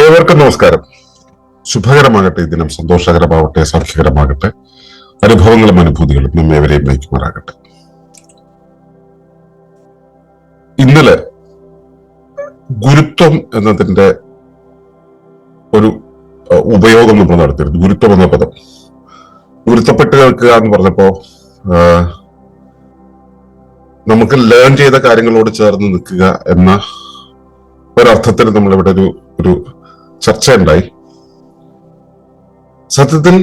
ഏവർക്കും നമസ്കാരം. ശുഭകരമാകട്ടെ ഈ ദിനം സന്തോഷകരമാവട്ടെ സൗഖ്യകരമാകട്ടെ അനുഭവങ്ങളും അനുഭൂതികളും നമ്മേവരെയും നയിക്കുമാറാകട്ടെ. ഇന്നലെ ഗുരുത്വം എന്നതിന്റെ ഒരു ഉപയോഗം നമ്മൾ നടത്തിയിരുന്നു. ഗുരുത്വം എന്ന പദം. ഗുരുത്തപ്പെട്ട് കേൾക്കുക എന്ന് പറഞ്ഞപ്പോ നമുക്ക് ലേൺ ചെയ്ത കാര്യങ്ങളോട് ചേർന്ന് നിൽക്കുക എന്ന ഒരർത്ഥത്തിൽ നമ്മളിവിടെ ഒരു ഒരു ചർച്ച ഉണ്ടായി സത്യത്തിൽ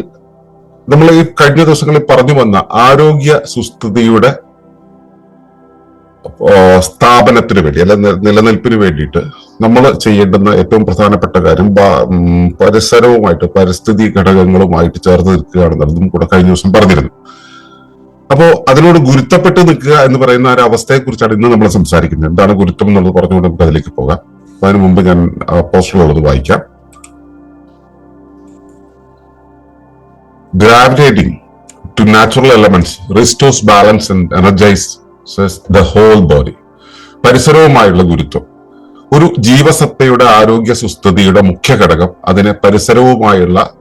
നമ്മൾ ഈ കഴിഞ്ഞ ദിവസങ്ങളിൽ പറഞ്ഞു വന്ന ആരോഗ്യ സുസ്ഥിതിയുടെ സ്ഥാപനത്തിന് വേണ്ടി അല്ലെ നിലനിൽപ്പിന് വേണ്ടിയിട്ട് നമ്മൾ ചെയ്യേണ്ടുന്ന ഏറ്റവും പ്രധാനപ്പെട്ട കാര്യം പരിസരവുമായിട്ട് പരിസ്ഥിതി ഘടകങ്ങളുമായിട്ട് ചേർന്ന് നിൽക്കുകയാണെന്നുള്ളതും കൂടെ കഴിഞ്ഞ ദിവസം പറഞ്ഞിരുന്നു. അപ്പോൾ അതിനോട് ഗുരുത്തപ്പെട്ട് നിൽക്കുക എന്ന് പറയുന്ന ഒരു അവസ്ഥയെ കുറിച്ചാണ് ഇന്ന് നമ്മൾ സംസാരിക്കുന്നത്. എന്താണ് ഗുരുത്വം എന്നുള്ളത് പറഞ്ഞുകൊണ്ട് നമുക്ക് അതിലേക്ക് പോകാം. അതിനു മുമ്പ് ഞാൻ പോസ്റ്ററുള്ളത് വായിക്കാം. Gravitating to natural elements restores balance and energizes the whole body. പരിസരവുമായുള്ള ഗുരുത്വം. ഒരു ജീവസത്തയുടെ ആരോഗ്യ സുസ്ഥിതിയുടെ മുഖ്യ ഘടകം അതിനെ പരിസരവുമായുള്ള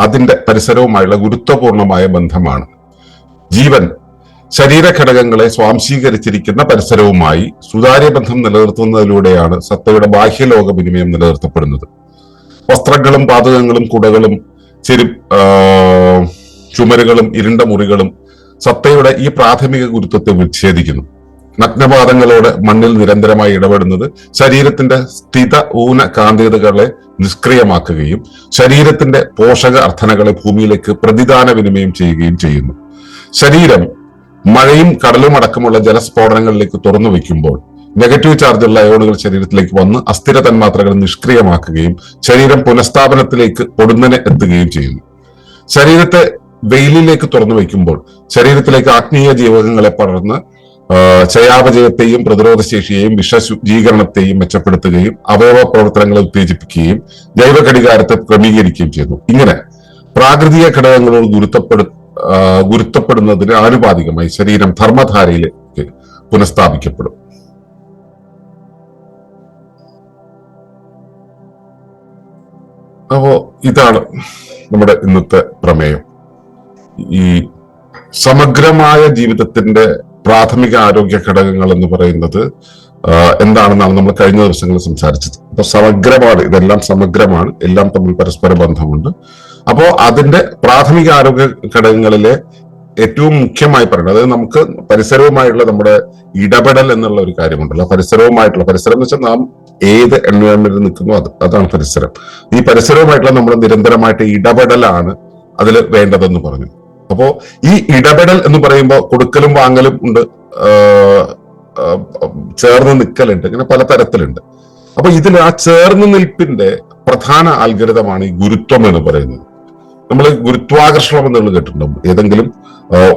അതിന്റെ പരിസരവുമായുള്ള ഗുരുത്വപൂർണമായ ബന്ധമാണ്. ജീവൻ ശരീരഘടകങ്ങളെ സ്വാംശീകരിച്ചിരിക്കുന്ന പരിസരവുമായി സുതാര്യ ബന്ധം നിലനിർത്തുന്നതിലൂടെയാണ് സത്തയുടെ ബാഹ്യലോക വിനിമയം നിലനിർത്തപ്പെടുന്നത്. വസ്ത്രങ്ങളും പാതകങ്ങളും കുടകളും ചെരു ചുമരുകളും ഇരുണ്ട മുറികളും സത്തയുടെ ഈ പ്രാഥമിക ഗുരുത്വത്തെ വിച്ഛേദിക്കുന്നു. നഗ്നപാദങ്ങളോട് മണ്ണിൽ നിരന്തരമായി ഇടപെടുന്നത് ശരീരത്തിന്റെ സ്ഥിത ഊന കാന്തികതകളെ നിഷ്ക്രിയമാക്കുകയും ശരീരത്തിന്റെ പോഷക അർത്ഥനകളെ ഭൂമിയിലേക്ക് പ്രതിദാന വിനിമയം ചെയ്യുകയും ചെയ്യുന്നു. ശരീരം മഴയും കടലും അടക്കമുള്ള ജലസ്ഫോടനങ്ങളിലേക്ക് തുറന്നു വയ്ക്കുമ്പോൾ നെഗറ്റീവ് ചാർജുള്ള അയോണുകൾ ശരീരത്തിലേക്ക് വന്ന് അസ്ഥിര തന്മാത്രകൾ നിഷ്ക്രിയമാക്കുകയും ശരീരം പുനഃസ്ഥാപനത്തിലേക്ക് പൊടുന്നനെ എത്തുകയും ചെയ്യുന്നു. ശരീരത്തെ വെയിലിലേക്ക് തുറന്നു വയ്ക്കുമ്പോൾ ശരീരത്തിലേക്ക് ആത്മീയ ജീവകങ്ങളെ പടർന്ന് ചയാപചയത്തെയും പ്രതിരോധശേഷിയെയും വിഷശുചീകരണത്തെയും മെച്ചപ്പെടുത്തുകയും അവയവ പ്രവർത്തനങ്ങളെ ഉത്തേജിപ്പിക്കുകയും ജൈവ ഘടികാരത്തെ ക്രമീകരിക്കുകയും ചെയ്യുന്നു. ഇങ്ങനെ പ്രാകൃതിക ഘടകങ്ങളോട് ഗുരുത്തപ്പെടു ഗുരുത്തപ്പെടുന്നതിന് ആനുപാതികമായി ശരീരം ധർമ്മധാരയിലേക്ക് പുനഃസ്ഥാപിക്കപ്പെടും. അപ്പോ ഇതാണ് നമ്മുടെ ഇന്നത്തെ പ്രമേയം. ഈ സമഗ്രമായ ജീവിതത്തിന്റെ പ്രാഥമിക ആരോഗ്യ ഘടകങ്ങൾ എന്ന് പറയുന്നത് എന്താണെന്നാണ് നമ്മൾ കഴിഞ്ഞ ദിവസങ്ങളിൽ സംസാരിച്ചത്. അപ്പൊ സമഗ്രമാണ് ഇതെല്ലാം സമഗ്രമാണ് എല്ലാം തമ്മിൽ പരസ്പര ബന്ധമുണ്ട്. അപ്പോ അതിന്റെ പ്രാഥമിക ആരോഗ്യ ഘടകങ്ങളിലെ ഏറ്റവും മുഖ്യമായി പറയുന്നത് അതായത് നമുക്ക് പരിസരവുമായിട്ടുള്ള നമ്മുടെ ഇടപെടൽ എന്നുള്ള ഒരു കാര്യമുണ്ടല്ലോ. പരിസരവുമായിട്ടുള്ള പരിസരം എന്ന് വെച്ചാൽ നാം ഏത് എൻവയോൺമെന്റിൽ നിൽക്കുന്നു അത് അതാണ് പരിസരം. ഈ പരിസരവുമായിട്ടുള്ള നമ്മുടെ നിരന്തരമായിട്ട് ഇടപെടലാണ് അതിൽ വേണ്ടതെന്ന് പറഞ്ഞു. അപ്പോ ഈ ഇടപെടൽ എന്ന് പറയുമ്പോൾ കൊടുക്കലും വാങ്ങലും ഉണ്ട് ചേർന്ന് നിൽക്കലുണ്ട് ഇങ്ങനെ പല തരത്തിലുണ്ട് അപ്പൊ ഇതിൽ ആ ചേർന്ന് നിൽപ്പിന്റെ പ്രധാന ആൽഗരിതമാണ് ഈ ഗുരുത്വം എന്ന് പറയുന്നത്. നമ്മൾ ഗുരുത്വാകർഷണം എന്നുള്ളത് കേട്ടിട്ടുണ്ടാവും ഏതെങ്കിലും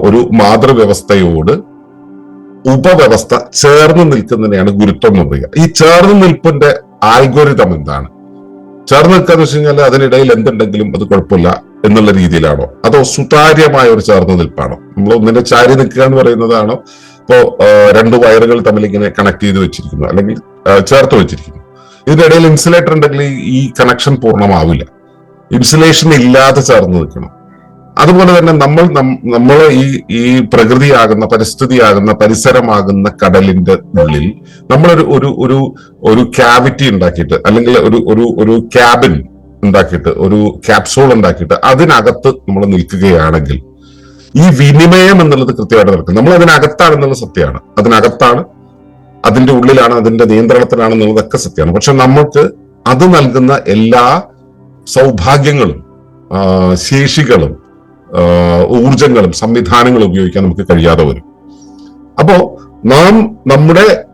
ഒരു മാതൃവ്യവസ്ഥയോട് ഉപവ്യവസ്ഥ ചേർന്ന് നിൽക്കുന്നതിനെയാണ് ഗുരുത്വം എന്ന് പറയുക. ഈ ചേർന്ന് നിൽപ്പിന്റെ ആൽഗോരിതം എന്താണ്? ചേർന്ന് നിൽക്കുക എന്ന് വെച്ച് കഴിഞ്ഞാൽ അതിനിടയിൽ എന്തുണ്ടെങ്കിലും അത് കുഴപ്പമില്ല എന്നുള്ള രീതിയിലാണോ? അതോ സുതാര്യമായ ഒരു ചേർന്ന് നിൽപ്പാണോ? നമ്മൾ ഒന്നിന്റെ ചാരി നിൽക്കുക എന്ന് പറയുന്നതാണോ? ഇപ്പോ രണ്ട് വയറുകൾ തമ്മിൽ ഇങ്ങനെ കണക്ട് ചെയ്ത് വെച്ചിരിക്കുന്നു. അല്ലെങ്കിൽ ചേർത്ത് വെച്ചിരിക്കുന്നു. ഇതിനിടയിൽ ഇൻസുലേറ്റർ ഉണ്ടെങ്കിൽ ഈ കണക്ഷൻ പൂർണമാവില്ല. ഇൻസുലേഷൻ ഇല്ലാതെ ചേർന്ന് നിൽക്കണം. അതുപോലെ തന്നെ നമ്മൾ നമ്മൾ ഈ ഈ പ്രകൃതിയാകുന്ന പരിസ്ഥിതിയാകുന്ന പരിസരമാകുന്ന കടലിന്റെ ഉള്ളിൽ നമ്മളൊരു ഒരു ഒരു ഒരു ക്യാവിറ്റി ഉണ്ടാക്കിയിട്ട് അല്ലെങ്കിൽ ഒരു ഒരു ഒരു ക്യാബിൻ ഉണ്ടാക്കിയിട്ട് ഒരു ക്യാപ്സൂൾ ഉണ്ടാക്കിയിട്ട് അതിനകത്ത് നമ്മൾ നിൽക്കുകയാണെങ്കിൽ ഈ വിനിമയം എന്നുള്ളത് കൃത്യമായിട്ട് നടക്കും. നമ്മൾ അതിനകത്താണ് എന്നുള്ളത് സത്യമാണ്. അതിനകത്താണ് അതിന്റെ ഉള്ളിലാണ് അതിന്റെ നിയന്ത്രണത്തിലാണ് എന്നുള്ളതൊക്കെ സത്യമാണ്. പക്ഷെ നമുക്ക് അത് നൽകുന്ന എല്ലാ സൗഭാഗ്യങ്ങളും ശേഷികളും ഊർജങ്ങളും സംവിധാനങ്ങളും ഉപയോഗിക്കാൻ നമുക്ക് കഴിയാതെ വരും. അപ്പോ നാം നമ്മുടെ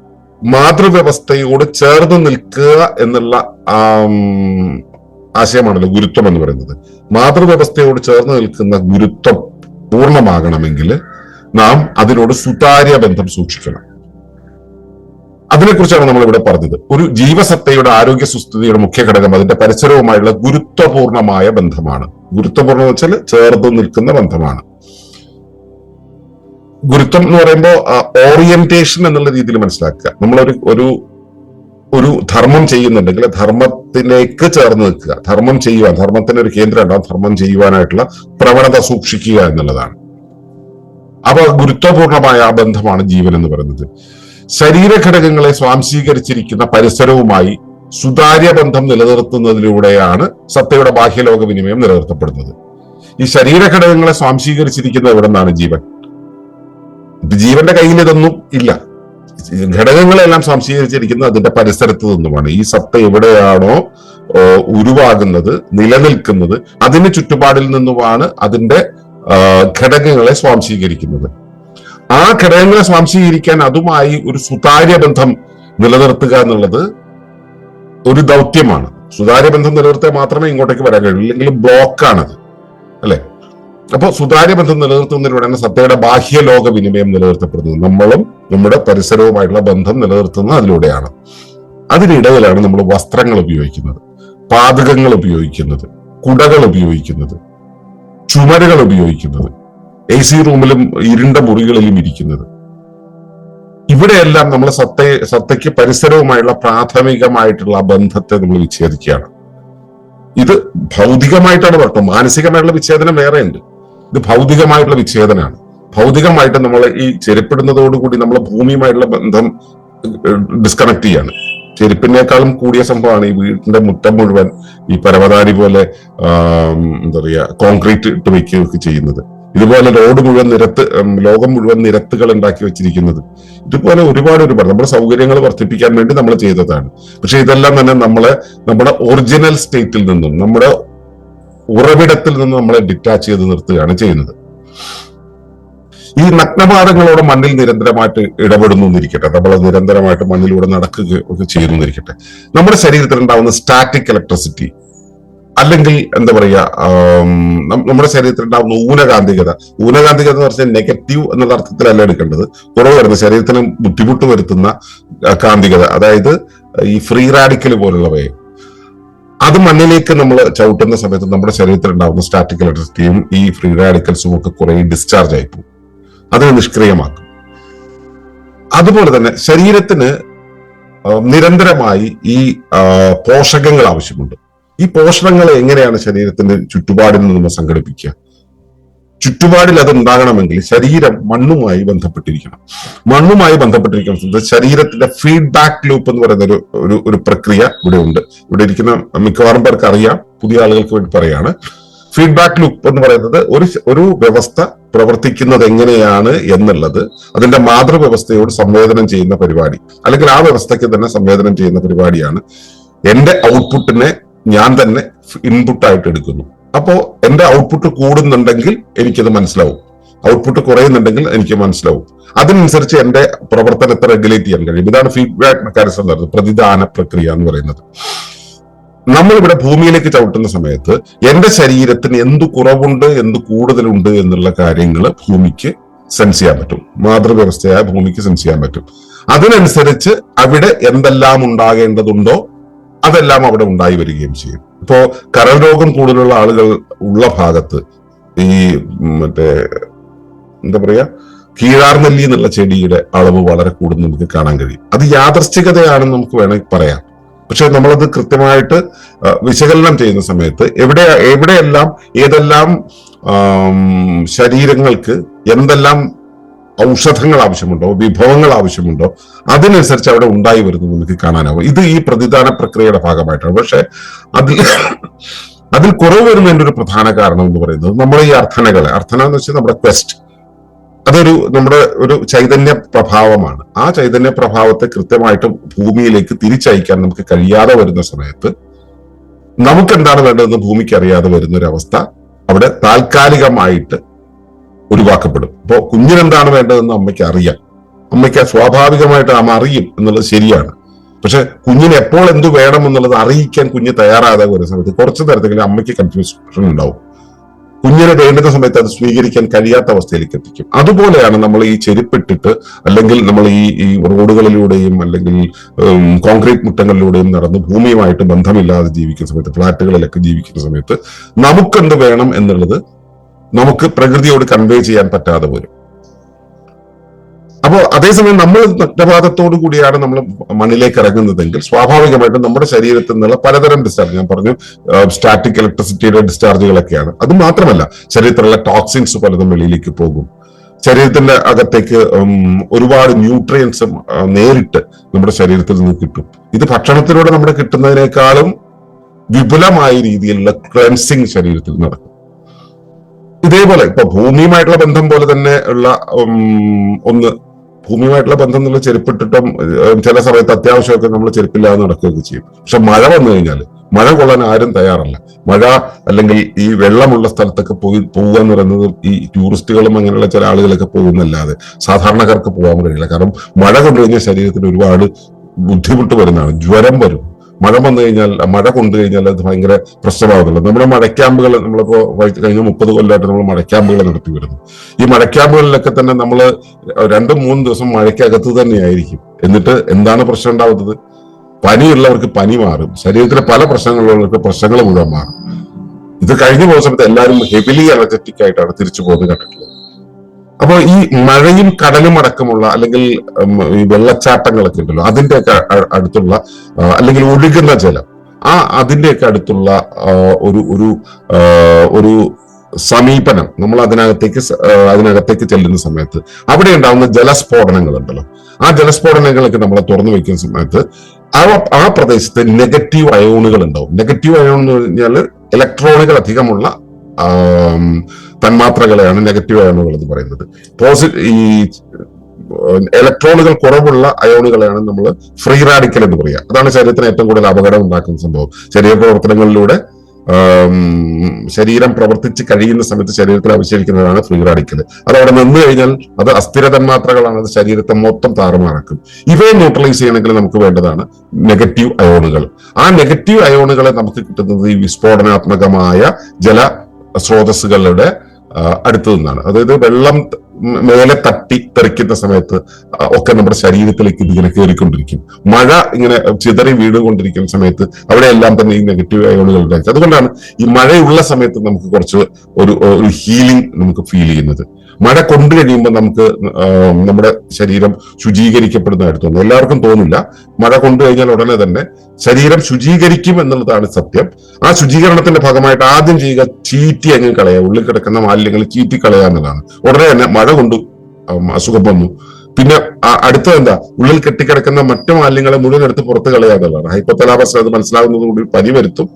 മാതൃവ്യവസ്ഥയോട് ചേർന്ന് നിൽക്കുക എന്നുള്ള ആശയമാണല്ലോ ഗുരുത്വം എന്ന് പറയുന്നത്. മാതൃവ്യവസ്ഥയോട് ചേർന്ന് നിൽക്കുന്ന ഗുരുത്വം പൂർണമാകണമെങ്കിൽ നാം അതിനോട് സുതാര്യ ബന്ധം സൂക്ഷിക്കണം. അതിനെക്കുറിച്ചാണ് നമ്മൾ ഇവിടെ പറഞ്ഞത്. ഒരു ജീവസത്തയുടെ ആരോഗ്യ സുസ്ഥിതിയുടെ മുഖ്യ ഘടകം അതിന്റെ പരിസരവുമായുള്ള ഗുരുത്വപൂർണമായ ബന്ധമാണ്. ഗുരുത്വപൂർണം എന്ന് വെച്ചാൽ ചേർന്ന് നിൽക്കുന്ന ബന്ധമാണ്. ഗുരുത്വം എന്ന് പറയുമ്പോൾ ഓറിയന്റേഷൻ എന്നുള്ള രീതിയിൽ മനസ്സിലാക്കുക. നമ്മളൊരു ഒരു ഒരു ധർമ്മം ചെയ്യുന്നുണ്ടെങ്കിൽ ധർമ്മത്തിലേക്ക് ചേർന്ന് നിൽക്കുക. ധർമ്മം ചെയ്യുക ധർമ്മത്തിന് ഒരു കേന്ദ്രം ഉണ്ടാവും ധർമ്മം ചെയ്യുവാനായിട്ടുള്ള പ്രവണത സൂക്ഷിക്കുക എന്നുള്ളതാണ്. അപ്പൊ ഗുരുത്വപൂർണമായ ആ ബന്ധമാണ് ജീവൻ എന്ന് പറയുന്നത്. ശരീരഘടകങ്ങളെ സ്വാംശീകരിച്ചിരിക്കുന്ന പരിസരവുമായി സുതാര്യ ബന്ധം നിലനിർത്തുന്നതിലൂടെയാണ് സത്തയുടെ ബാഹ്യലോക വിനിമയം നിലനിർത്തപ്പെടുന്നത്. ഈ ശരീരഘടകങ്ങളെ സ്വാംശീകരിച്ചിരിക്കുന്നത് എവിടെ നിന്നാണ് ജീവൻ? ജീവന്റെ കയ്യിൽ ഇതൊന്നും ഇല്ല. ഘടകങ്ങളെല്ലാം സ്വാംശീകരിച്ചിരിക്കുന്നത് അതിന്റെ പരിസരത്ത് നിന്നുമാണ്. ഈ സത്ത എവിടെയാണോ ഉരുവാകുന്നത് നിലനിൽക്കുന്നത് അതിന് ചുറ്റുപാടിൽ നിന്നുമാണ് അതിന്റെ ഘടകങ്ങളെ സ്വാംശീകരിക്കുന്നത്. ആ ഘടകങ്ങളെ സ്വാംശീകരിക്കാൻ അതുമായി ഒരു സുതാര്യ ബന്ധം നിലനിർത്തുക എന്നുള്ളത് ഒരു ദൗത്യമാണ്. സുതാര്യ ബന്ധം നിലനിർത്തിയാൽ മാത്രമേ ഇങ്ങോട്ടേക്ക് വരാൻ കഴിയൂ. ഇല്ലെങ്കിൽ ബ്ലോക്കാണത്. അല്ലെ? അപ്പോൾ സുതാര്യ ബന്ധം നിലനിർത്തുന്നതിലൂടെയാണ് സത്തയുടെ ബാഹ്യ ലോക വിനിമയം നിലനിർത്തപ്പെടുന്നത് നമ്മളും നമ്മുടെ പരിസരവുമായിട്ടുള്ള ബന്ധം നിലനിർത്തുന്നത് അതിലൂടെയാണ് അതിനിടയിലാണ് നമ്മൾ വസ്ത്രങ്ങൾ ഉപയോഗിക്കുന്നത് പാതകങ്ങൾ ഉപയോഗിക്കുന്നത് കുടകൾ ഉപയോഗിക്കുന്നത് ചുമരുകൾ ഉപയോഗിക്കുന്നത് എ സി റൂമിലും ഇരുണ്ട മുറികളിലും ഇരിക്കുന്നത്. ഇവിടെയെല്ലാം നമ്മൾ സത്ത സത്തയ്ക്ക് പരിസരവുമായുള്ള പ്രാഥമികമായിട്ടുള്ള ബന്ധത്തെ നമ്മൾ വിച്ഛേദിക്കുകയാണ്. ഇത് ഭൗതികമായിട്ടാണ് പറഞ്ഞത് മാനസികമായിട്ടുള്ള വിച്ഛേദനം വേറെ ഉണ്ട് ഇത് ഭൗതികമായിട്ടുള്ള വിച്ഛേദനമാണ്. ഭൗതികമായിട്ട് നമ്മൾ ഈ ചെരുപ്പിടുന്നതോടുകൂടി നമ്മൾ ഭൂമിയുമായിട്ടുള്ള ബന്ധം ഡിസ്കണക്ട് ചെയ്യാണ്. ചെരുപ്പിനേക്കാളും കൂടിയ സംഭവമാണ് ഈ വീടിന്റെ മുറ്റം മുഴുവൻ ഈ പരവതാരി പോലെ എന്താ പറയുക കോൺക്രീറ്റ് ഇട്ട് വയ്ക്കുകയൊക്കെ ചെയ്യുന്നത്. ഇതുപോലെ റോഡ് മുഴുവൻ നിരത്ത് ലോകം മുഴുവൻ നിരത്തുകൾ ഉണ്ടാക്കി വെച്ചിരിക്കുന്നത്. ഇതുപോലെ ഒരുപാട് ഒരുപാട് നമ്മുടെ സൗകര്യങ്ങൾ വർദ്ധിപ്പിക്കാൻ വേണ്ടി നമ്മൾ ചെയ്തതാണ്. പക്ഷെ ഇതെല്ലാം തന്നെ നമ്മളെ നമ്മുടെ ഒറിജിനൽ സ്റ്റേറ്റിൽ നിന്നും നമ്മുടെ ഉറവിടത്തിൽ നിന്നും നമ്മളെ ഡിറ്റാച്ച് ചെയ്ത് നിർത്തുകയാണ് ചെയ്യുന്നത്. ഈ നഗ്നപാദങ്ങളോട് മണ്ണിൽ നിരന്തരമായിട്ട് ഇടപെടുന്നു എന്നിരിക്കട്ടെ. നമ്മൾ നിരന്തരമായിട്ട് മണ്ണിലൂടെ നടക്കുക ഒക്കെ ചെയ്യുന്നു എന്നിരിക്കട്ടെ. നമ്മുടെ ശരീരത്തിൽ ഉണ്ടാവുന്ന സ്റ്റാറ്റിക് ഇലക്ട്രിസിറ്റി അല്ലെങ്കിൽ എന്താ പറയാ നമ്മുടെ ശരീരത്തിൽ ഉണ്ടാവുന്ന ഊനകാന്തികത. ഊനകാന്തികത എന്ന് പറഞ്ഞാൽ നെഗറ്റീവ് എന്നുള്ള അർത്ഥത്തിലല്ല എടുക്കേണ്ടത്. കുറവ് വരുന്ന ശരീരത്തിന് ബുദ്ധിമുട്ട് വരുത്തുന്ന കാന്തികത. അതായത് ഈ ഫ്രീ റാഡിക്കൽ പോലുള്ളവയെ. അത് മണ്ണിലേക്ക് നമ്മൾ ചവിട്ടുന്ന സമയത്ത് നമ്മുടെ ശരീരത്തിൽ ഉണ്ടാവുന്ന സ്റ്റാറ്റിക് ഇലക്ട്രിസിറ്റിയും ഈ ഫ്രീ റാഡിക്കൽസും ഒക്കെ കുറെ ഡിസ്ചാർജ് ആയി പോകും. അതിനെ നിഷ്ക്രിയമാക്കും. അതുപോലെ തന്നെ ശരീരത്തിന് നിരന്തരമായി ഈ പോഷകങ്ങൾ ആവശ്യമുണ്ട്. ഈ പോഷണങ്ങൾ എങ്ങനെയാണ് ശരീരത്തിന്റെ ചുറ്റുപാടിൽ നിന്ന് സംഘടിപ്പിക്കുക? ചുറ്റുപാടിൽ അത് ഉണ്ടാകണമെങ്കിൽ ശരീരം മണ്ണുമായി ബന്ധപ്പെട്ടിരിക്കണം. മണ്ണുമായി ബന്ധപ്പെട്ടിരിക്കണം. ശരീരത്തിന്റെ ഫീഡ്ബാക്ക് ലൂപ്പ് എന്ന് പറയുന്ന ഒരു ഒരു ഒരു പ്രക്രിയ ഇവിടെ ഉണ്ട്. ഇവിടെ ഇരിക്കുന്ന മിക്കവാറും പേർക്ക് അറിയാം. പുതിയ ആളുകൾക്ക് വേണ്ടി പറയാണ്. ഫീഡ്ബാക്ക് ലൂപ്പ് എന്ന് പറയുന്നത് ഒരു ഒരു വ്യവസ്ഥ പ്രവർത്തിക്കുന്നത് എങ്ങനെയാണ് എന്നുള്ളത് അതിന്റെ മാതൃവ്യവസ്ഥയോട് സംവേദനം ചെയ്യുന്ന പരിപാടി. അല്ലെങ്കിൽ ആ വ്യവസ്ഥയ്ക്ക് തന്നെ സംവേദനം ചെയ്യുന്ന പരിപാടിയാണ്. എന്റെ ഔട്ട്പുട്ടിനെ ഞാൻ തന്നെ ഇൻപുട്ടായിട്ട് എടുക്കുന്നു അപ്പോ എന്റെ ഔട്ട്പുട്ട് കൂടുന്നുണ്ടെങ്കിൽ എനിക്കത് മനസ്സിലാവും. ഔട്ട്പുട്ട് കുറയുന്നുണ്ടെങ്കിൽ എനിക്ക് മനസ്സിലാവും. അതിനനുസരിച്ച് എന്റെ പ്രവർത്തനത്തെ റെഗുലേറ്റ് ചെയ്യാൻ കഴിയും. ഇതാണ് ഫീഡ്ബാക്ക് മെക്കാനിസം എന്ന് പറയുന്നത് പ്രതിദാന പ്രക്രിയ എന്ന് പറയുന്നത്. നമ്മൾ ഇവിടെ ഭൂമിയിലേക്ക് ചവിട്ടുന്ന സമയത്ത് എന്റെ ശരീരത്തിന് എന്ത് കുറവുണ്ട് എന്ത് കൂടുതലുണ്ട് എന്നുള്ള കാര്യങ്ങൾ ഭൂമിക്ക് സെൻസ് ചെയ്യാൻ പറ്റും. മാതൃവ്യവസ്ഥയായ ഭൂമിക്ക് സെൻസ് ചെയ്യാൻ പറ്റും. അതിനനുസരിച്ച് അവിടെ എന്തെല്ലാം ഉണ്ടാകേണ്ടതുണ്ടോ അതെല്ലാം അവിടെ ഉണ്ടായി വരികയും ചെയ്യും. ഇപ്പോ കരൾ രോഗം കൂടുതലുള്ള ആളുകൾ ഉള്ള ഭാഗത്ത് ഈ മറ്റേ എന്താ പറയാ കീഴാർനെല്ലി എന്നുള്ള ചെടിയുടെ അളവ് വളരെ കൂടുതൽ നമുക്ക് കാണാൻ കഴിയും. അത് യാദർച്ഛികതയാണെന്ന് നമുക്ക് വേണമെങ്കിൽ പറയാം. പക്ഷെ നമ്മളത് കൃത്യമായിട്ട് വിശകലനം ചെയ്യുന്ന സമയത്ത് എവിടെ എവിടെയെല്ലാം ഏതെല്ലാം ശരീരങ്ങൾക്ക് എന്തെല്ലാം ഔഷധങ്ങൾ ആവശ്യമുണ്ടോ? വിഭവങ്ങൾ ആവശ്യമുണ്ടോ? അതിനനുസരിച്ച് അവിടെ ഉണ്ടായി വരുന്നത് നമുക്ക് കാണാനാവും ഇത് ഈ പ്രതിദാന പ്രക്രിയയുടെ ഭാഗമായിട്ടാണ്. പക്ഷെ അതിൽ അതിൽ കുറവ് വരുന്നതിന്റെ ഒരു പ്രധാന കാരണം എന്ന് പറയുന്നത് നമ്മുടെ ഈ അർത്ഥനകളെ. അർത്ഥന എന്ന് വെച്ചാൽ നമ്മുടെ ക്വസ്റ്റ് അതൊരു നമ്മുടെ ഒരു ചൈതന്യ പ്രഭാവമാണ്. ആ ചൈതന്യ പ്രഭാവത്തെ കൃത്യമായിട്ട് ഭൂമിയിലേക്ക് തിരിച്ചയക്കാൻ നമുക്ക് കഴിയാതെ വരുന്ന സമയത്ത് നമുക്ക് എന്താണ് വേണ്ടതെന്ന് ഭൂമിക്ക് അറിയാതെ വരുന്ന ഒരു അവസ്ഥ. അവിടെ താൽക്കാലികമായിട്ട് ഒഴിവാക്കപ്പെടും. അപ്പോ കുഞ്ഞിനെന്താണ് വേണ്ടതെന്ന് അമ്മയ്ക്ക് അറിയാം അമ്മയ്ക്ക് സ്വാഭാവികമായിട്ട് അമ്മ അറിയും എന്നുള്ളത് ശരിയാണ്. പക്ഷെ കുഞ്ഞിന് എപ്പോൾ എന്ത് വേണം എന്നുള്ളത് അറിയിക്കാൻ കുഞ്ഞ് തയ്യാറാകാതെ വരുന്ന സമയത്ത് കുറച്ച് നേരത്തെങ്കിലും അമ്മയ്ക്ക് കൺഫ്യൂഷൻ ഉണ്ടാവും. കുഞ്ഞിനെ വേണ്ടുന്ന സമയത്ത് അത് സ്വീകരിക്കാൻ കഴിയാത്ത അവസ്ഥയിലേക്ക് എത്തിക്കും. അതുപോലെയാണ് നമ്മൾ ഈ ചെരുപ്പിട്ടിട്ട് അല്ലെങ്കിൽ നമ്മൾ ഈ ഈ റോഡുകളിലൂടെയും അല്ലെങ്കിൽ കോൺക്രീറ്റ് മുട്ടങ്ങളിലൂടെയും നടന്ന് ഭൂമിയുമായിട്ട് ബന്ധമില്ലാതെ ജീവിക്കുന്ന സമയത്ത് ഫ്ലാറ്റുകളിലൊക്കെ ജീവിക്കുന്ന സമയത്ത് നമുക്കെന്ത് വേണം എന്നുള്ളത് നമുക്ക് പ്രകൃതിയോട് കൺവേ ചെയ്യാൻ പറ്റാതെ വരും അപ്പോൾ അതേസമയം നമ്മൾ നഗ്നപാതത്തോടു കൂടിയാണ് നമ്മൾ മണ്ണിലേക്ക് ഇറങ്ങുന്നതെങ്കിൽ സ്വാഭാവികമായിട്ടും നമ്മുടെ ശരീരത്തിൽ നിന്നുള്ള പലതരം ഡിസ്ചാർജ് ഞാൻ പറഞ്ഞു സ്റ്റാറ്റിക് ഇലക്ട്രിസിറ്റിയുടെ ഡിസ്ചാർജുകളൊക്കെയാണ് അത് മാത്രമല്ല ശരീരത്തിലുള്ള ടോക്സിൻസ് പലതും വെളിയിലേക്ക് പോകും. ശരീരത്തിന്റെ അകത്തേക്ക് ഒരുപാട് ന്യൂട്രിയൻസ് നേരിട്ട് നമ്മുടെ ശരീരത്തിൽ നിന്ന് കിട്ടും. ഇത് ഭക്ഷണത്തിലൂടെ നമ്മുടെ കിട്ടുന്നതിനേക്കാളും വിപുലമായ രീതിയിലുള്ള ക്ലെൻസിങ് ശരീരത്തിൽ നടക്കും. ഇതേപോലെ ഇപ്പൊ ഭൂമിയുമായിട്ടുള്ള ബന്ധം പോലെ തന്നെ ഉള്ള ഒന്ന് ഭൂമിയുമായിട്ടുള്ള ബന്ധം എന്നുള്ള ചെരുപ്പിട്ടിട്ടും ചില സമയത്ത് അത്യാവശ്യമൊക്കെ നമ്മൾ ചെരുപ്പില്ലാതെ നടക്കുകയൊക്കെ ചെയ്യും. പക്ഷെ മഴ വന്നു കഴിഞ്ഞാൽ മഴ കൊള്ളാൻ ആരും തയ്യാറല്ല. മഴ അല്ലെങ്കിൽ ഈ വെള്ളമുള്ള സ്ഥലത്തൊക്കെ പോയി പോവുക എന്ന് പറയുന്നത് ഈ ടൂറിസ്റ്റുകളും അങ്ങനെയുള്ള ചില ആളുകളൊക്കെ പോകുന്നല്ലാതെ സാധാരണക്കാർക്ക് പോകാൻ കഴിയില്ല. കാരണം മഴ കൊണ്ടു കഴിഞ്ഞാൽ ശരീരത്തിന് ഒരുപാട് ബുദ്ധിമുട്ട് വരുന്നതാണ്. ജ്വരം വരും. മഴ വന്നു കഴിഞ്ഞാൽ മഴ കൊണ്ടു കഴിഞ്ഞാൽ അത് ഭയങ്കര പ്രശ്നമാകുന്നില്ല നമ്മുടെ മഴക്യാമ്പുകൾ നമ്മളിപ്പോ കഴിഞ്ഞ മുപ്പത് കൊല്ലമായിട്ട് നമ്മൾ മഴക്യാമ്പുകൾ നടത്തി വരുന്നു. ഈ മഴക്യാമ്പുകളിലൊക്കെ തന്നെ നമ്മൾ രണ്ടും മൂന്ന് ദിവസം മഴയ്ക്കകത്ത് തന്നെയായിരിക്കും. എന്നിട്ട് എന്താണ് പ്രശ്നം ഉണ്ടാവുന്നത്? പനിയുള്ളവർക്ക് പനി മാറും. ശരീരത്തിലെ പല പ്രശ്നങ്ങളുള്ളവർക്ക് പ്രശ്നങ്ങൾ മുഴുവൻ മാറും. ഇത് കഴിഞ്ഞ പോകുന്ന സമയത്ത് എല്ലാവരും ഹെവിലി എനർജറ്റിക് ആയിട്ടാണ് തിരിച്ചു പോകുന്നത് കണ്ടിട്ടുള്ളത്. അപ്പോൾ ഈ മഴയും കടലും അടക്കമുള്ള അല്ലെങ്കിൽ ഈ വെള്ളച്ചാട്ടങ്ങളൊക്കെ ഉണ്ടല്ലോ അതിന്റെയൊക്കെ അടുത്തുള്ള അല്ലെങ്കിൽ ഒഴുകുന്ന ജലം ആ അതിന്റെയൊക്കെ അടുത്തുള്ള ഒരു ഒരു ഒരു സമീപനം നമ്മൾ അതിനകത്തേക്ക് അതിനകത്തേക്ക് ചെല്ലുന്ന സമയത്ത് അവിടെ ഉണ്ടാകുന്ന ജലസ്ഫോടനങ്ങൾ ഉണ്ടല്ലോ ആ ജലസ്ഫോടനങ്ങളൊക്കെ നമ്മൾ തുറന്നു വയ്ക്കുന്ന സമയത്ത് ആ ആ പ്രദേശത്ത് നെഗറ്റീവ് അയോണുകൾ ഉണ്ടാവും. നെഗറ്റീവ് അയോൺ എന്ന് പറഞ്ഞാൽ ഇലക്ട്രോണുകൾ അധികമുള്ള തന്മാത്രകളെയാണ് നെഗറ്റീവ് അയോണുകൾ എന്ന് പറയുന്നത്. പോസിറ്റീവ് ഈ ഇലക്ട്രോണുകൾ കുറവുള്ള അയോണുകളെയാണ് നമ്മൾ ഫ്രീ റാഡിക്കൽ എന്ന് പറയുക അതാണ് ശരീരത്തിന് ഏറ്റവും കൂടുതൽ അപകടം ഉണ്ടാക്കുന്ന സംഭവം. ചെറിയ പ്രവർത്തനങ്ങളിലൂടെ ശരീരം പ്രവർത്തിച്ച് കഴിയുന്ന സമയത്ത് ശരീരത്തിൽ അവശേഷിക്കുന്നതാണ് ഫ്രീ റാഡിക്കൽ അത് അവിടെ നിന്ന് കഴിഞ്ഞാൽ അത് അസ്ഥിര തന്മാത്രകളാണ് അത് ശരീരത്തെ മൊത്തം താറുമാറാക്കും. ഇവയെ ന്യൂട്രലൈസ് ചെയ്യണമെങ്കിൽ നമുക്ക് വേണ്ടതാണ് നെഗറ്റീവ് അയോണുകൾ. ആ നെഗറ്റീവ് അയോണുകളെ നമുക്ക് കിട്ടുന്നത് ഈ വിസ്ഫോടനാത്മകമായ ജല സ്രോതസ്സുകളുടെ അടുത്തു നിന്നാണ്. അതായത് വെള്ളം മേലെ തട്ടി തെറിക്കുന്ന സമയത്ത് ഒക്കെ നമ്മുടെ ശരീരത്തിലേക്ക് ഇതിങ്ങനെ കയറിക്കൊണ്ടിരിക്കും മഴ ഇങ്ങനെ ചിതറി വീടുകൊണ്ടിരിക്കുന്ന സമയത്ത് അവിടെയെല്ലാം തന്നെ ഈ നെഗറ്റീവ് അയോണുകൾ ഉണ്ടായിരിക്കും. അതുകൊണ്ടാണ് ഈ മഴയുള്ള സമയത്ത് നമുക്ക് കുറച്ച് ഒരു ഒരു ഹീലിംഗ് നമുക്ക് ഫീൽ ചെയ്യുന്നത്. മഴ കൊണ്ടു കഴിയുമ്പോൾ നമുക്ക് നമ്മുടെ ശരീരം ശുചീകരിക്കപ്പെടുന്നതായിട്ട് തോന്നും എല്ലാവർക്കും തോന്നില്ല. മഴ കൊണ്ടു കഴിഞ്ഞാൽ ഉടനെ തന്നെ ശരീരം ശുചീകരിക്കും എന്നുള്ളതാണ് സത്യം. ആ ശുചീകരണത്തിന്റെ ഭാഗമായിട്ട് ആദ്യം ചെയ്യുക ചീറ്റി അങ്ങ് കളയുക. ഉള്ളിൽ കിടക്കുന്ന മാലിന്യങ്ങൾ ചീറ്റി കളയുക എന്നതാണ് ഉടനെ തന്നെ മഴ കൊണ്ട് അസുഖം വന്നു. പിന്നെ അടുത്തത് എന്താ? ഉള്ളിൽ കെട്ടിക്കിടക്കുന്ന മറ്റു മാലിന്യങ്ങളെ മുഴുവൻ എടുത്ത് പുറത്ത് കളയാന്നുള്ളതാണ് ഹൈപ്പോ ഹൈപ്പോത്തലാമസ് അത് മനസ്സിലാകുന്നത് കൂടി പനി വരുത്തും.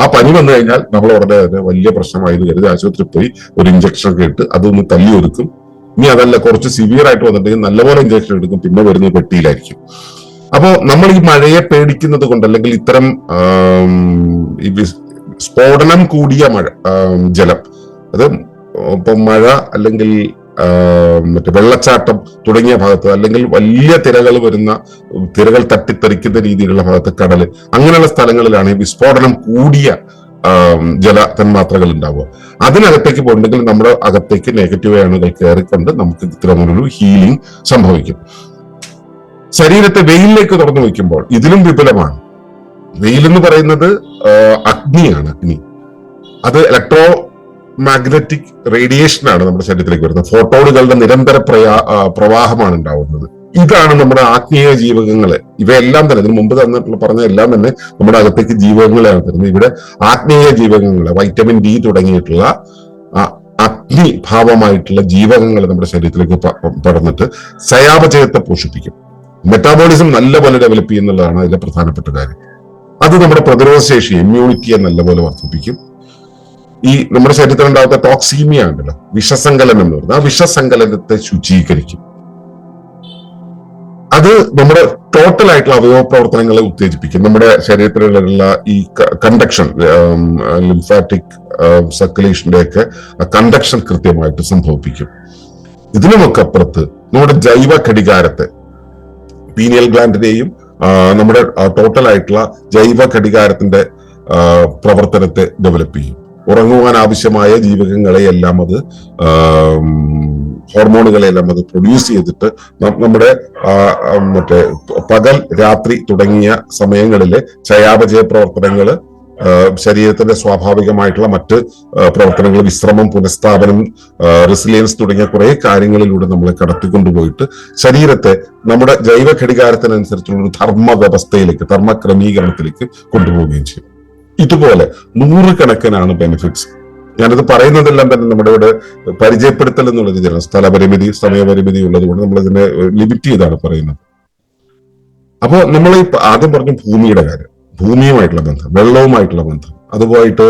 ആ പനി വന്നു കഴിഞ്ഞാൽ നമ്മൾ ഉടനെ തന്നെ വലിയ പ്രശ്നമായി എന്ന് കരുതി ആശുപത്രിയിൽ പോയി ഒരു ഇഞ്ചക്ഷൻ ഒക്കെ ഇട്ട് അതൊന്ന് തല്ലി ഒതുക്കും. ഇനി അതല്ല കുറച്ച് സിവിയർ ആയിട്ട് വന്നിട്ടുണ്ടെങ്കിൽ നല്ലപോലെ ഇഞ്ചക്ഷൻ എടുക്കും പിന്നെ വരുന്നത് പെട്ടിയിലായിരിക്കും. അപ്പോ നമ്മൾ ഈ മഴയെ പേടിക്കുന്നത് കൊണ്ട് അല്ലെങ്കിൽ ഇത്തരം സ്ഫോടനം കൂടിയ മഴ ജലം. അത് ഇപ്പൊ മഴ അല്ലെങ്കിൽ മറ്റേ വെള്ളച്ചാട്ടം തുടങ്ങിയ ഭാഗത്ത് അല്ലെങ്കിൽ വലിയ തിരകൾ വരുന്ന തിരകൾ തട്ടിത്തെറിക്കുന്ന രീതിയിലുള്ള ഭാഗത്ത് കടൽ അങ്ങനെയുള്ള സ്ഥലങ്ങളിലാണ് ഈ വിസ്ഫോടനം കൂടിയ ജല തന്മാത്രകൾ ഉണ്ടാവുക. അതിനകത്തേക്ക് പോയിട്ടുണ്ടെങ്കിൽ നമ്മുടെ അകത്തേക്ക് നെഗറ്റീവ് അയണുകൾ കയറിക്കൊണ്ട് നമുക്ക് ഇത്തരമൊരു ഹീലിംഗ് സംഭവിക്കും. ശരീരത്തെ വെയിലിലേക്ക് തുറന്നു വയ്ക്കുമ്പോൾ ഇതിലും വിപുലമാണ്. വെയിൽ എന്ന് പറയുന്നത് അഗ്നിയാണ് അഗ്നി അത് ഇലക്ട്രോ മാഗ്നറ്റിക് റേഡിയേഷൻ ആണ് നമ്മുടെ ശരീരത്തിലേക്ക് വരുന്നത്. ഫോട്ടോണുകളുടെ നിരന്തര പ്രയാ പ്രവാഹമാണ് ഉണ്ടാവുന്നത്. ഇതാണ് നമ്മുടെ ആത്മീയ ജീവകങ്ങളെ. ഇവയെല്ലാം തന്നെ ഇതിന് മുമ്പ് തന്നിട്ടുള്ള പറഞ്ഞ എല്ലാം തന്നെ നമ്മുടെ അകത്തേക്ക് ജീവകങ്ങളെയാണ് തരുന്നത്. ഇവിടെ ആത്മീയ ജീവകങ്ങളെ വൈറ്റമിൻ ഡി തുടങ്ങിയിട്ടുള്ള ആ അഗ്നി ഭാവമായിട്ടുള്ള ജീവകങ്ങൾ നമ്മുടെ ശരീരത്തിലേക്ക് പടർന്നിട്ട് സയാപചയത്തെ പോഷിപ്പിക്കും. മെറ്റാബോളിസം നല്ലപോലെ ഡെവലപ്പ് ചെയ്യുന്നുള്ളതാണ് അതിലെ പ്രധാനപ്പെട്ട കാര്യം. അത് നമ്മുടെ പ്രതിരോധ ശേഷി ഇമ്മ്യൂണിറ്റിയെ നല്ലപോലെ വർദ്ധിപ്പിക്കും. ഈ നമ്മുടെ ശരീരത്തിൽ ഉണ്ടാകുന്ന ടോക്സീമിയ ഉണ്ടല്ലോ വിഷസങ്കലനം എന്ന് പറയുന്നത്. ആ വിഷസങ്കലനത്തെ ശുചീകരിക്കും. അത് നമ്മുടെ ടോട്ടൽ ആയിട്ടുള്ള അവയവ പ്രവർത്തനങ്ങളെ ഉത്തേജിപ്പിക്കും. നമ്മുടെ ശരീരത്തിലുള്ള ഈ കണ്ടക്ഷൻ ലിംഫാറ്റിക് സർക്കുലേഷന്റെ ഒക്കെ കണ്ടക്ഷൻ കൃത്യമായിട്ട് സംഭവിപ്പിക്കും. ഇതിനുമൊക്കെ അപ്പുറത്ത് നമ്മുടെ ജൈവ ഘടികാരത്തെ പീനിയൽ ഗ്ലാൻഡിനെയും നമ്മുടെ ടോട്ടൽ ആയിട്ടുള്ള ജൈവ ഘടികാരത്തിന്റെ പ്രവർത്തനത്തെ ഡെവലപ്പ് ചെയ്യും. ഉറങ്ങുവാൻ ആവശ്യമായ ജീവകങ്ങളെയെല്ലാം അത് ഹോർമോണുകളെല്ലാം അത് പ്രൊഡ്യൂസ് ചെയ്തിട്ട് നമ്മുടെ മറ്റേ പകൽ രാത്രി തുടങ്ങിയ സമയങ്ങളിലെ ചയാപചയ പ്രവർത്തനങ്ങൾ ശരീരത്തിന്റെ സ്വാഭാവികമായിട്ടുള്ള മറ്റ് പ്രവർത്തനങ്ങൾ വിശ്രമം പുനഃസ്ഥാപനം റെസിലിയൻസ് തുടങ്ങിയ കുറെ കാര്യങ്ങളിലൂടെ നമ്മളെ കടത്തിക്കൊണ്ടുപോയിട്ട് ശരീരത്തെ നമ്മുടെ ജൈവ ഘടികാരത്തിനനുസരിച്ചുള്ള ഒരു ധർമ്മ വ്യവസ്ഥയിലേക്ക് ധർമ്മ ക്രമീകരണത്തിലേക്ക് കൊണ്ടുപോവുകയും ചെയ്യും. ഇതുപോലെ നൂറുകണക്കിനാണ് ബെനിഫിറ്റ്സ് ഞാനത് പറയുന്നതെല്ലാം തന്നെ നമ്മുടെ ഇവിടെ പരിചയപ്പെടുത്തൽ എന്നുള്ളത് ചില സ്ഥലപരിമിതി സമയപരിമിതി ഉള്ളതുകൊണ്ട് നമ്മൾ ഇതിനെ ലിമിറ്റ് ചെയ്താണ് പറയുന്നത്. അപ്പോൾ നമ്മൾ ആദ്യം പറഞ്ഞു ഭൂമിയുടെ കാര്യം. ഭൂമിയുമായിട്ടുള്ള ബന്ധം വെള്ളവുമായിട്ടുള്ള ബന്ധം അതുപോയിട്ട്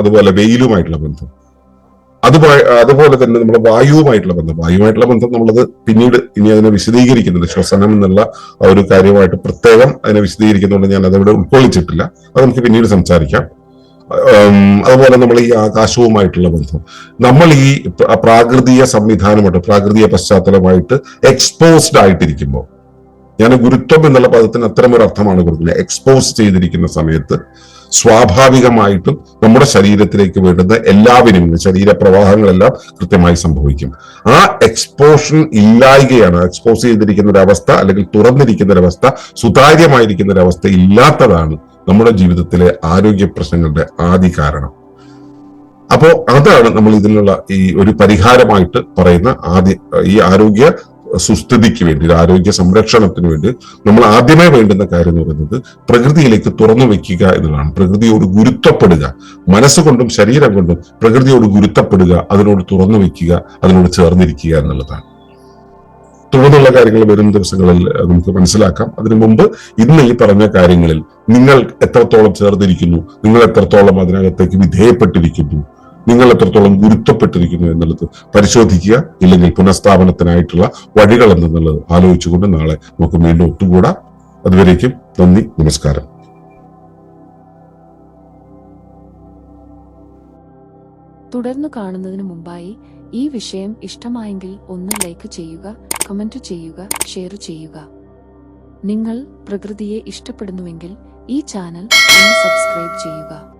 അതുപോലെ വെയിലുമായിട്ടുള്ള ബന്ധം. അതുപോലെ അതുപോലെ തന്നെ നമ്മുടെ വായുവുമായിട്ടുള്ള ബന്ധം. വായുവുമായിട്ടുള്ള ബന്ധം നമ്മളത് പിന്നീട് ഇനി അതിനെ വിശദീകരിക്കുന്നുണ്ട് ശ്വസനം എന്നുള്ള ഒരു കാര്യമായിട്ട് പ്രത്യേകം അതിനെ വിശദീകരിക്കുന്നതുകൊണ്ട് ഞാൻ അതവിടെ ഉൾക്കൊള്ളിച്ചിട്ടില്ല. അത് നമുക്ക് പിന്നീട് സംസാരിക്കാം. അതുപോലെ നമ്മൾ ഈ ആകാശവുമായിട്ടുള്ള ബന്ധം. നമ്മൾ ഈ പ്ര- പ്രാകൃതിക സംവിധാനമായിട്ട് പ്രാകൃതിക പശ്ചാത്തലമായിട്ട് എക്സ്പോസ്ഡ് ആയിട്ടിരിക്കുമ്പോൾ ഞാൻ ഗുരുത്വം എന്നുള്ള പദത്തിന് അത്തരം ഒരു അർത്ഥമാണ് കൊടുക്കുന്നത്. എക്സ്പോസ് ചെയ്തിരിക്കുന്ന സമയത്ത് സ്വാഭാവികമായിട്ടും നമ്മുടെ ശരീരത്തിലേക്ക് വേണ്ടുന്ന എല്ലാ വിനിമയങ്ങളും ശരീരപ്രവാഹങ്ങളെല്ലാം കൃത്യമായി സംഭവിക്കും. ആ എക്സ്പോഷൻ ഇല്ലായ്കയാണ് എക്സ്പോസ് ചെയ്തിരിക്കുന്ന ഒരവസ്ഥ അല്ലെങ്കിൽ തുറന്നിരിക്കുന്ന ഒരവസ്ഥ സുതാര്യമായിരിക്കുന്ന ഒരവസ്ഥ ഇല്ലാത്തതാണ് നമ്മുടെ ജീവിതത്തിലെ ആരോഗ്യ പ്രശ്നങ്ങളുടെ ആദ്യ കാരണം. അപ്പോ അതാണ് നമ്മൾ ഇതിനുള്ള ഈ ഒരു പരിഹാരമായിട്ട് പറയുന്ന ആദ്യ ഈ ആരോഗ്യ സുസ്ഥിതിക്ക് വേണ്ടി ഒരു ആരോഗ്യ സംരക്ഷണത്തിന് വേണ്ടി നമ്മൾ ആദ്യമേ വേണ്ടുന്ന കാര്യം എന്ന് പറയുന്നത് പ്രകൃതിയിലേക്ക് തുറന്നു വെക്കുക എന്നുള്ളതാണ്. പ്രകൃതിയോട് ഗുരുത്വപ്പെടുക. മനസ്സുകൊണ്ടും ശരീരം കൊണ്ടും പ്രകൃതിയോട് ഗുരുത്തപ്പെടുക അതിനോട് തുറന്നു വെക്കുക അതിനോട് ചേർന്നിരിക്കുക എന്നുള്ളതാണ്. തുടർന്നുള്ള കാര്യങ്ങൾ വരും ദിവസങ്ങളിൽ നമുക്ക് മനസ്സിലാക്കാം. അതിനു മുമ്പ് ഇന്ന് ഈ പറഞ്ഞ കാര്യങ്ങളിൽ നിങ്ങൾ എത്രത്തോളം ചേർന്നിരിക്കുന്നു നിങ്ങൾ എത്രത്തോളം അതിനകത്തേക്ക് വിധേയപ്പെട്ടിരിക്കുന്നു നിങ്ങൾ എത്രത്തോളം ഗുരുത്വപ്പെട്ടിരിക്കുന്നു എന്നുള്ളത് പരിശോധിക്കുക ഇല്ലെങ്കിൽ പുനഃസ്ഥാപനത്തിനായിട്ടുള്ള വഴികൾ എന്നുള്ളത് ആലോചിച്ചുകൊണ്ട് നാളെ നമുക്ക് വീണ്ടും ഒത്തുകൂടാം. അതുവരേക്കും നന്ദി നമസ്കാരം. തുടർന്ന് കാണുന്നതിന് മുമ്പായി ഈ വിഷയം ഇഷ്ടമായെങ്കിൽ ഒന്ന് ലൈക്ക് ചെയ്യുക കമന്റ് ചെയ്യുക ഷെയർ ചെയ്യുക. നിങ്ങൾ പ്രകൃതിയെ ഇഷ്ടപ്പെടുന്നുവെങ്കിൽ ഈ ചാനൽ ഒന്ന് സബ്സ്ക്രൈബ് ചെയ്യുക.